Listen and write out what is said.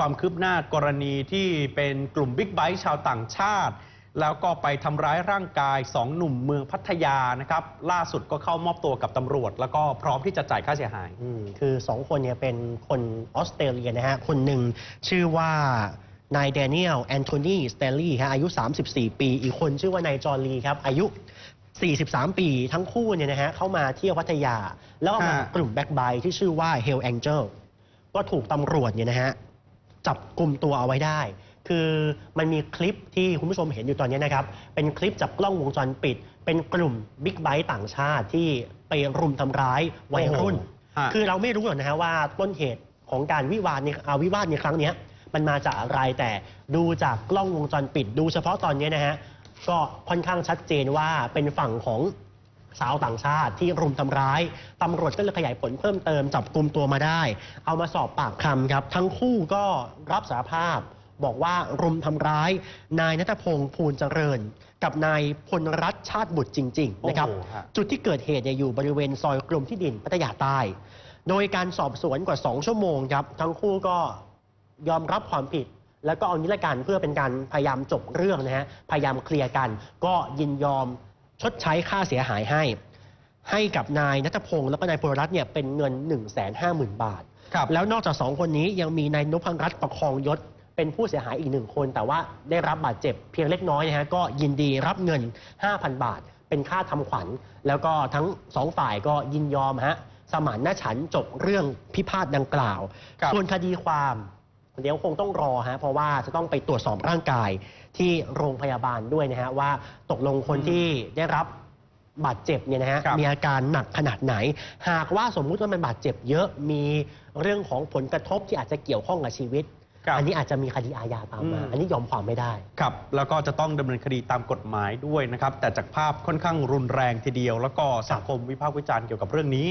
ความคืบหน้ากรณีที่เป็นกลุ่มบิ๊กไบค์ชาวต่างชาติ แล้วก็ไปทำร้ายร่างกายสองหนุ่มเมืองพัทยานะครับ ล่าสุดก็เข้ามอบตัวกับตำรวจ แล้วก็พร้อมที่จะจ่ายค่าเสียหาย อืมคือสองคนเนี่ยเป็นคนออสเตรเลียนะฮะ คนหนึ่งชื่อว่านายแดเนียลแอนโทนีสเตลลี่ฮะอายุ 34 ปี อีกคนชื่อว่านายจอร์ลีครับ อายุ 43 ปีทั้งคู่เนี่ยนะฮะเข้ามาเที่ยวพัทยา แล้วก็มาฮะ กลุ่มแบ็กไบที่ชื่อว่า Hell Angel ก็ถูกตำรวจเนี่ยนะฮะ จับกลุ่มตัวเอาไว้ได้ คือมันมีคลิปที่คุณผู้ชมเห็นอยู่ตอนนี้นะครับ เป็นคลิปจากกล้องวงจรปิด เป็นกลุ่มบิ๊กไบค์ต่างชาติที่ไปรุมทำร้ายวัยรุ่น โอ้โหฮะคือเราไม่รู้หรอกนะฮะว่าต้นเหตุของการวิวาทในอาวิวาทในครั้งเนี้ยมันมาจากอะไรแต่ดูจากกล้องวงจรปิด ดูเฉพาะตอนนี้นะฮะก็ค่อนข้างชัดเจนว่าเป็นฝั่งของ สาวต่างชาติที่รุมทำร้ายตำรวจก็เลยขยายผลเพิ่มเติมจับกลุ่มตัวมาได้ เอามาสอบปากคำครับ ทั้งคู่ก็รับสารภาพ บอกว่ารุมทำร้าย นายนัทพงศ์ภูลเจริญ กับนายพลรัตน์ชาติบุตรจริง ๆ นะครับ โอ้โหฮะ จุดที่เกิดเหตุเนี่ยอยู่บริเวณซอยกรมที่ดินพัทยาใต้ โดยการสอบสวนกว่า 2 ชั่วโมงครับ ทั้งคู่ก็ยอมรับความผิด แล้วก็เอานิรการเพื่อเป็นการพยายามจบเรื่องนะฮะ พยายามเคลียร์กัน ก็ยินยอม ชดใช้ค่าเสียหายให้ ให้กับนายนัทพงศ์แล้วก็นายพลรัตน์เนี่ยเป็นเงิน 1 5 0 0 0 0 บาท ครับแล้วนอกจากสองคนนี้ยังมีนายนพรัตน์ประคองยศเป็นผู้เสียหายอีกหนึ่งคน แต่ว่าได้รับบาดเจ็บเพียงเล็กน้อยนะฮะก็ยินดีรับเงิน 5,000 บาท เป็นค่าทำขวัญ แล้วก็ทั้งสองฝ่ายก็ยินยอมฮะสมานหน้าฉันท์จบเรื่องพิพาทดังกล่าว ครับ ส่วนคดีความ เดี๋ยวคงต้องรอฮะเพราะว่าจะต้องไปตรวจสอบร่างกายที่โรงพยาบาลด้วยนะฮะว่าตกลงคนที่ได้รับบาดเจ็บเนี่ยนะฮะครับมีอาการหนักขนาดไหน หากว่าสมมุติว่ามันบาดเจ็บเยอะมีเรื่องของผลกระทบที่อาจจะเกี่ยวข้องกับชีวิตครับอันนี้อาจจะมีคดีอาญาตามมาอืมอันนี้ยอมความไม่ได้ ครับ แล้วก็จะต้องดำเนินคดีตามกฎหมายด้วยนะครับ แต่จากภาพค่อนข้างรุนแรงทีเดียว แล้วก็สังคมวิพากษ์วิจารณ์เกี่ยวกับเรื่องนี้